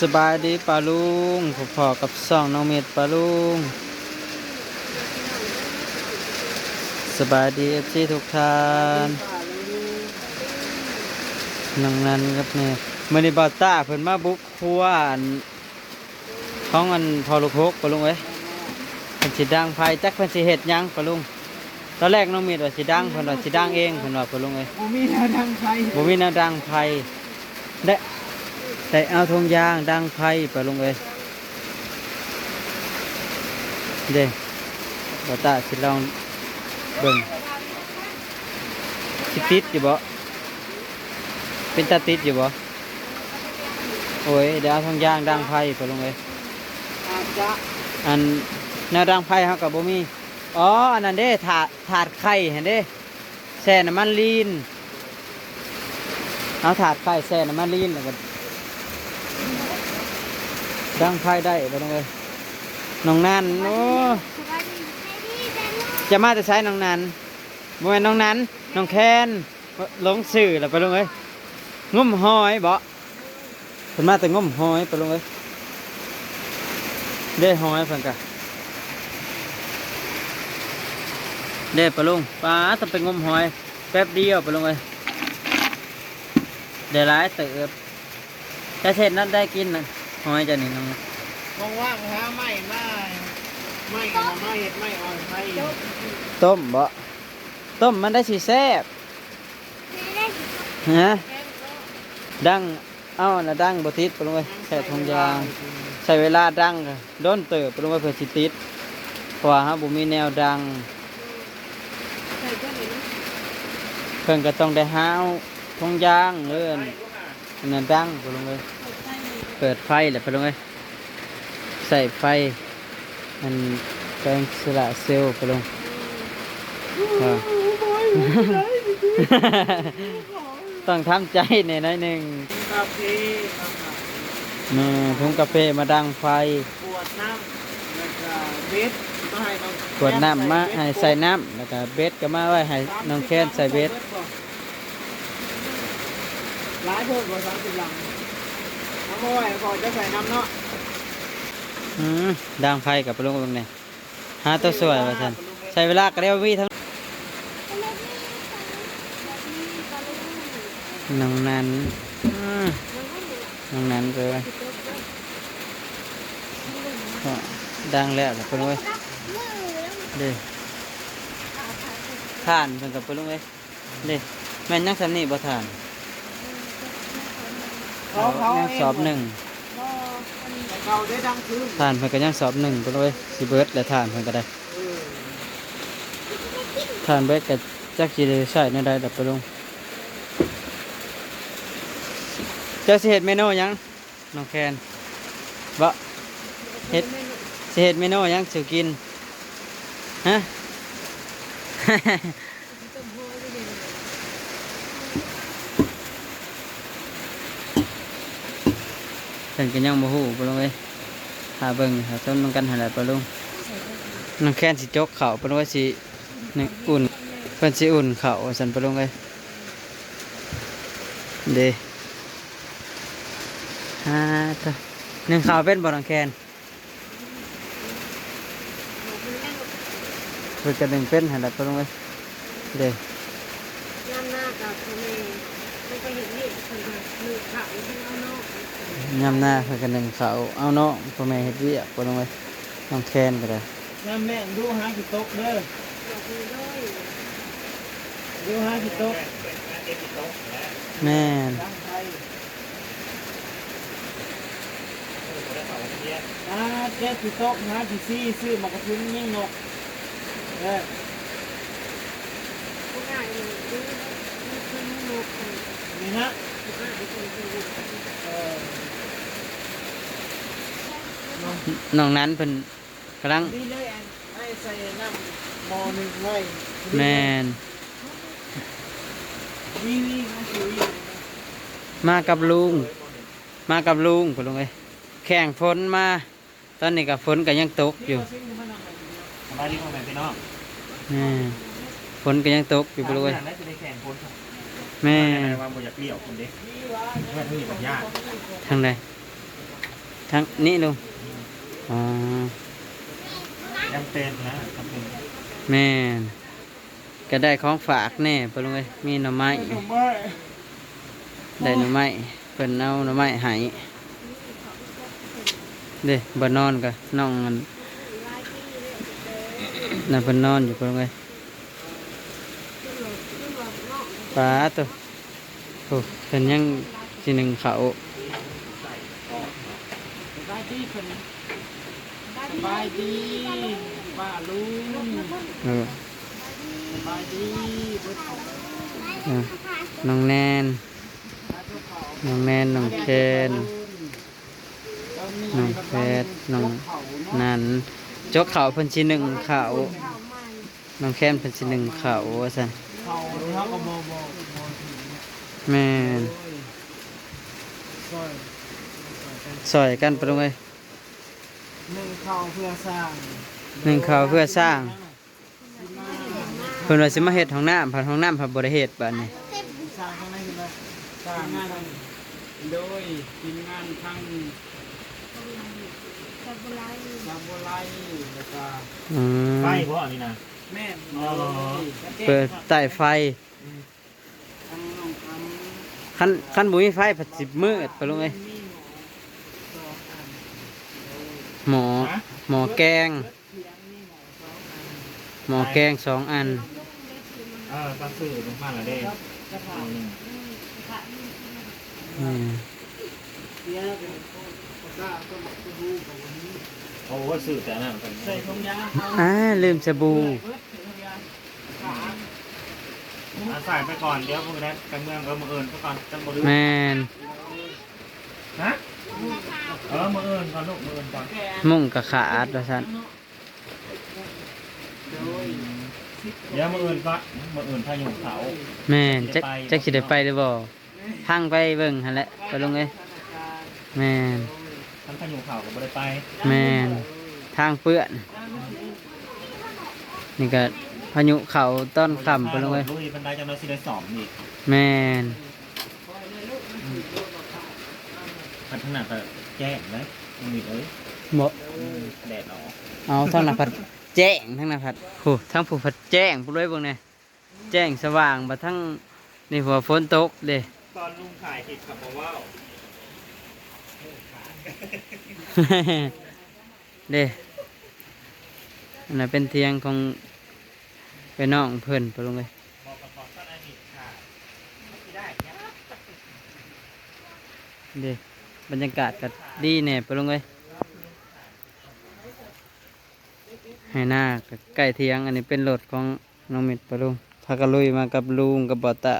สบายดีปาลุงผมพอกับซ่องน้องเมดปาลุงสบายดีเอฟซีทุกท่านนังนั้นครับเนี่ยมันนี่บอต้าเพิ่นมาบุกครัวอันของอันพอลูกฮกปาลุงเอ้ยเพิ่นสิดังไฟจักเพิ่นสิเฮ็ดหยังปาลุงตอนแรกน้องเมดว่าสิดังเพิ่นว่าสิดังเองเพิ่นว่าปาลุงเอ้ยผมมีแนวทางไฟบ่มีแนวดังไฟได้ ได้เอาธงยางดังไฟไปลงเลยเด้บ่ตาสิลองเบิ่งสิติดอยู่บ่เป็นตาติดอยู่บ่โอ้ยเดี๋ยวเอาธงยางดังไฟไปลงเลยอันแนวดังไฟเฮาก็บ่มีอ๋ออันนั้นเด้ถาดถาดไข่เห็นเด้แช่น้ำมันลีนเอาถาดไฟแซ่น้ำมันลีนแล้วก็ ดังไฟได้บ่ต้องเลยน้องนันโอ้จะมาจะใช้น้องนันบ่แม่นน้องนันน้องแคนหลงสื่อแล้วไปลงเลยงุ่มหอยบ่เพิ่นมาแต่งุ่มหอยไปลงเลยได้หอยเพิ่นกะได้ปลงปลาต้องไปงมหอย แป๊บเดียวไปลงเลยเดี๋ยวร้ายเติบถ้าเสร็จนั้นได้กินนะ หอยจะนี่น้องว่างๆหาไม้มาไม้เอามาเห็ดไม้อ่อนไฟต้มบ่ต้มมันได้สีแซ่บฮะดังเอ้านะดังบติดไปลงไปใส่ทงยางใช้เวลาดังก็โดนเติบไปลงไปเพื่อสิติดเพราะว่าฮะบุมีแนวดังเพิ่นก็ต้องได้ห้าวทงยางเลื่อนอันนั้นดังไปลงไป เปิดไฟแหละไปลงไปใส่ไฟมันแปลงสละเซลล์ไปลงอ่าต้องทำใจในน้อยหนึ่งกาแฟนี่ถุงกาแฟมาดังไฟปวดน้ำแล้วก็เบสมาให้น้องขวดน้ำมาให้ใส่น้ำแล้วก็เบ็ดก็มาไว้ให้น้องแค้นใส่เบ็ดหลายเพิ่มกว่าสามสิบหลัง น้ำมาไว้ก่อนจะใส่น้ำเนาะอืมดังไฟกับปลงตรงนี้หาตัวสวยว่าท่นใช้เวลาก็ได้วิทั้งน้องนั้นอืมน้องนั้นเลยก็ดังแล้วล่ะปลงเว้ยเด้ท่านเพิ่นกับปลงเว้ยเด้แม่นยังสำนี่บ่ท่าน เขาเขายังสอบหนึ่งเขาได้ดังคืนท่านเพิ่นก็ยังสอบหนึ่งปลงเว้ยสิเบิดแล้วท่านเพิ่นก็ได้เออท่านเบิดก็จักสิได้ใช้ในใดดับปลงเจ้าสิเฮ็ดเมนูหยังน้องแคนบ่เฮ็ดสิเฮ็ดเมนูหยังสิกินฮะ พิ่นก็ยังบ่ฮู้ปลงเอ้ยหาเบิ่งหาต้นมันกันหั่นแหละปลงน้องแคนสิจกเข้าวปลงว่าสินี่อุ่นเพิ่นสิอุ่นข้าวว่าซั่นปลงเอ้ยเด้ฮ่าตะนึ่งข้าวเป็นบ่น้องแคนเพิ่นก็นึ่งเป็นหั่นแหละปลงเอ้ยเด้ ย่ำหน้ากับพ่อแม่ไม่ไปเห็นนี่คนก็มือขาอยู่ที่เอานอก ยามหน้าเพิ่นก็นึ่งข้าวเอาเนาะพ่อแม่เฮ็ดเวียกปลงเอ้ยน้องแคนก็ได้น้ำแม่งดูหากี่โต๊ะเด้ออยากมีด้วยดูหากี่โต๊ะแม่นดังไฟอ่าเจ็ดกี่โต๊ะหากี่ซี่ซื้อมากระทุนยิ่งนกเออผู้ง่ายเลยดูมีคนมุกคนนี่ฮะผู้ง่ายค นคนมุกเออน้องนั้นเพิ่นกำลังนี่เลยอันให้ใส่น้ำหมอหนึ่งไว้แม่นวีวีมาคุยมากับลุง มากับลุงพุ่นลุงเอ้ยแข่งฝนมา ตอนนี้ก็ฝนก็ยังตกอยู่สบายดีพ่อแม่พี่น้องแม่ฝนก็ยังตกอยู่พุ่นลุงเอ้ยน่าจะได้ แข่งคนครับแม่ว่าบ่อยากเลี้ยวคนเด็กเพื่อนที่ปัญญาทางใดทั้งนี้ลุงอ๋อยังเป็นนะจำเป็นแม่นก็ได้ของฝากแน่ปะลุงเอ้ยมีหน่อไม้ไม่ได้หน่อไม้เพิ่นเอาหน่อไม้ให้เด้บ่นอนก็น้องมันน่ะเพิ่นนอนอยู่ปะลุงเอ้ย ปลาตัวโอ้เพิ่นยังสิหนึ่งเขาสบายดีคนสบายดีป้าลุงเออสบายดีน้องแนนน้องแนนน้องเคนน้องแพทย์น้องนันจกเขาพิ่นสิหนึ่งเขาน้องแค้นพิ่นสิหนึ่งเขาว่าซั่น เขาเขาก็บ่บ่บ่แม่นซอยซอยกันไปลงเลยหนึ่งข้าวเพื่อสร้างหนึ่งเขาเพื่อสร้างเพิ่นว่าสิมาเฮ็ดห้องน้ำผ่านห้องน้ำผ่านบ่ได้เฮ็ดบัดนี้สร้างข้างในคืออะไรสร้างงานโดยทีมงานทั้งแต่โบราณซาโบไลแล้วก็อืมไฟเพราะอันนี้นะ แม่อ๋อเปิดใต้ไฟทั้งน้องคำคันคันบ่มีไฟผัดสิมืดไปลงเลยมีหมอสองอันหมอหมอแกงเถียงมีหมอสองอันหมอแกงสองอันเออตั้งชื่อลงมาแล้วเด้ครับกระถางอืม เสียเป็นกระซ่าต้นกระดูกของวันนี้โอ้ว่าสื่อแต่นั่นกันใส่ทงยางอ่าลืมสบู่เบิดใส่ทงยางขาอาใส่ไปก่อนเดี๋ยวพวกนั้นไปเมืองเออมืออื่นไปก่อนจังบ่ลืมแม่นฮะเออมืออื่นก่อนลูกมืออื่นก่อนแก่มุ่งกะขาดว่าซั่นโดยเดี๋ยวมืออื่นก็มืออื่นพายุเขา แม่นจักจักสิได้ไปหรือบ่ทางไปเบิ่งหั่นแหละไปลงเลยแม่น ทั้งพายุเขาก็บ่ได้ไปแม่นทางเปื้อน นี่ก็พายุเขาต้นค่ำไปลงเลยลุยบันไดจำนวนสิได้สอบอีกแม่นพันขนาดก็แจ้งนะมึงนี่เอ้ยบ่อืมแดดออกเอาทั้งนักผัดแจ้งทั้งนักผัดโอ้ทั้งผู้ผัดแจ้งผู้ด้วยเบิ่งเนี่ยแจ้งสว่างบ่ทั้งนี่หัวฝนตกเด้ตอนลุงขายเห็ดขับมาว่าว เด้อันนั้นเป็นเทียงของไปน้องเพิ่นไปลงเลยเห็ดขาดไม่ได้เนี่ยเด้บรรยากาศก็ดีแน่ไปลงเลยให้หน้าก็ใกล้เทียง อันนี้เป็นรถของน้องมิตรไปลุงพากลุยมากับลุงกับบอตะ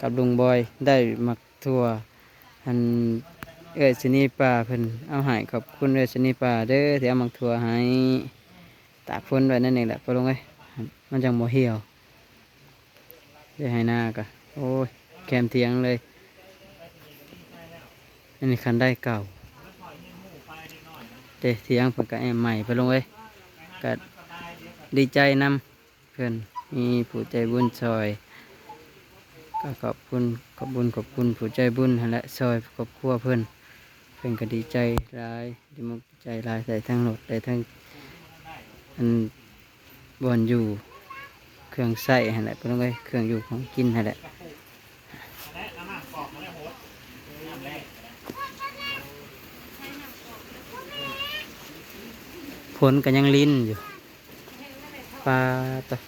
กับลุงบอยได้มักทั่วอัน เอ้ยชนีป่าเพิ่นเอาหายขอบคุณเอ้ยชนีป่าเด้อที่เอามักทั่วให้ตากฝนไว้นั่นเองแหละไปลงเลยมันจังโมเหี่ยวเดี๋ยวให้หน้ากะโอ้ยแคมเทียงเลยอันนี้คันได้เก่าเดี๋ยวเทียงเพิ่นก็แอมใหม่ไปลงเลยก็ดีใจนำเพื่อนมีผู้ใจบุญซอยก็ขอบคุณขอบบุญขอบคุณผู้ใจบุญและซอยครอบครัวเพื่อน พื่นก็ดีใจหลายดีมกใจหลายใส่ทั้งรถได้ทั้งอันบอนอยู่เครื่องใส่นั่นแหละไปลงเลยเครื่องอยู่ของกินนั่นแหละและน้ำมันกอกมาแล้วโหดน้ำแรผลก็ยังลิ้นอยู่ปลาตัว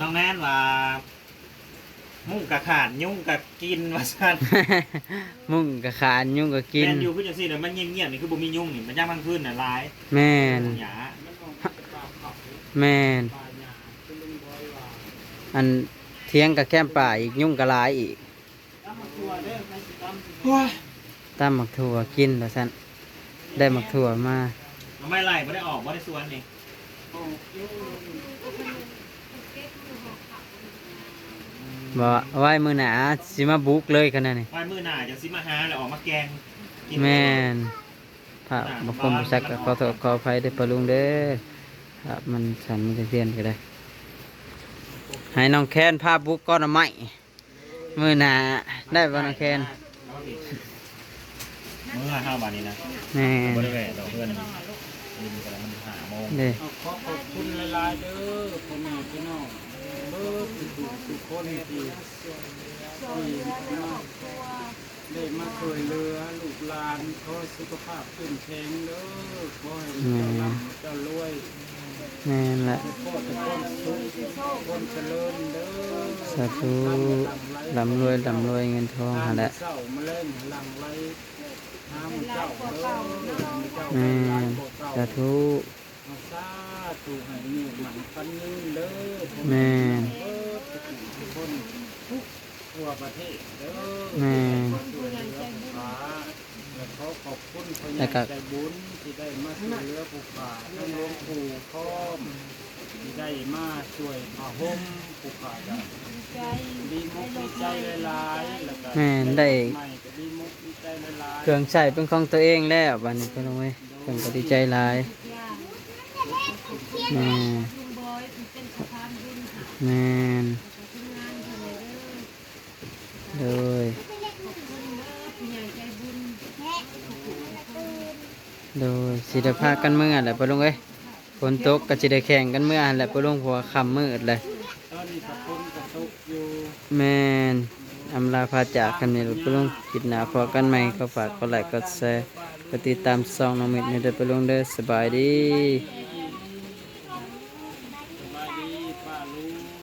น้องแนนว่า มุ่งกะขาดยุ่งกะกินว่าซั่นมุ่งกับขานยุ่งกับกินแม่นอยู่คือจังซี่เดี๋ยวมันเงียบๆนี่คือบ่มียุ่งนี่มันย่างมันพื้นน่ะหลายแม่นหยาแม่นอันเทียงกับแก้มป่าอีกยุ่งกับหลายอีกว้าตามหมักถั่วกินแล้วสันได้หมักถั่วมาเราไม่ไล่บ่ได้ออกบ่ได้สวนนี่ บอกว่าเอาไว้มือหนาสิมาบุกเลยกันนะนี่ไว้มื้อหน้าจะสิมาหาแล้วออกมาแกงกินแม่นภาพบคมสักก็ขอโทษขออภัยได้อปะลุงเด้อครับมันสันมันจะเทียนก็ได้ ให้น้องแคนภาพบุกก้อนเอาไม้มือหนาได้ป่ะน้องแคนเมื่อห้าวันนี้นะแม่บนริเวณเราเพื่อนยินกันแล้วมันหาโมงเด้เอาขอขอบคุณหลายๆเด้อพ่อแม่พี่น้อง เบิดทุกทุกคนที่ที่มาได้มาช่วยเหลือลูกหลานขอสุขภาพเข้มแข็งเด้อขอให้เจ้าร่ำเจ้ารวยแม่นละพ่อแต่คนสุขคนเจริญเด้อสาธุร่ำรวยร่ำรวยเงินทองหั่นแหละเศร้ามาเล่นหลังไรน้ำเจ้าเด้อแม่นสาธุ มาซาถูกให้มีหมันพันยืนเด้อแม่น เบิดทุกคนทุกทั่วประเทศเด้อแม่นช่วยเหลือผู้ขาและขอขอบคุณพระใหญ่ใจบุญที่ได้มาช่วยเหลือผู้ขาทั้งหลวงปู่พร้อมที่ได้มาช่วยพาห่มผู้ขาได้ ดีมุกดีใจหลายๆแล้วก็แม่นได้ ใหม่ก็ดีมุกดีใจหลายๆเครื่องใช้เป็นของตัวเองแล้วบัดนี้พี่น้องเอ้ยเพิ่นก็ดีใจหลายย่าง แม่ลุงบอยเป็นแมนเท่าไหร่เด้อโดยโดยสิได้พากันเมื่อแหละปะลุงเอ้ยฝนตกก็สิได้แข่งกันเมื่อแหละปะลุงเพราะว่าค่ำมืดเลยแมนอำลาพาจากกันนี่ปะลุงคิดหนาพอกันใหมก็ฝากกดไลค์กดแชร์กดติดตามซองน้องมิดในเด้อปะลุงเด้อสบายดี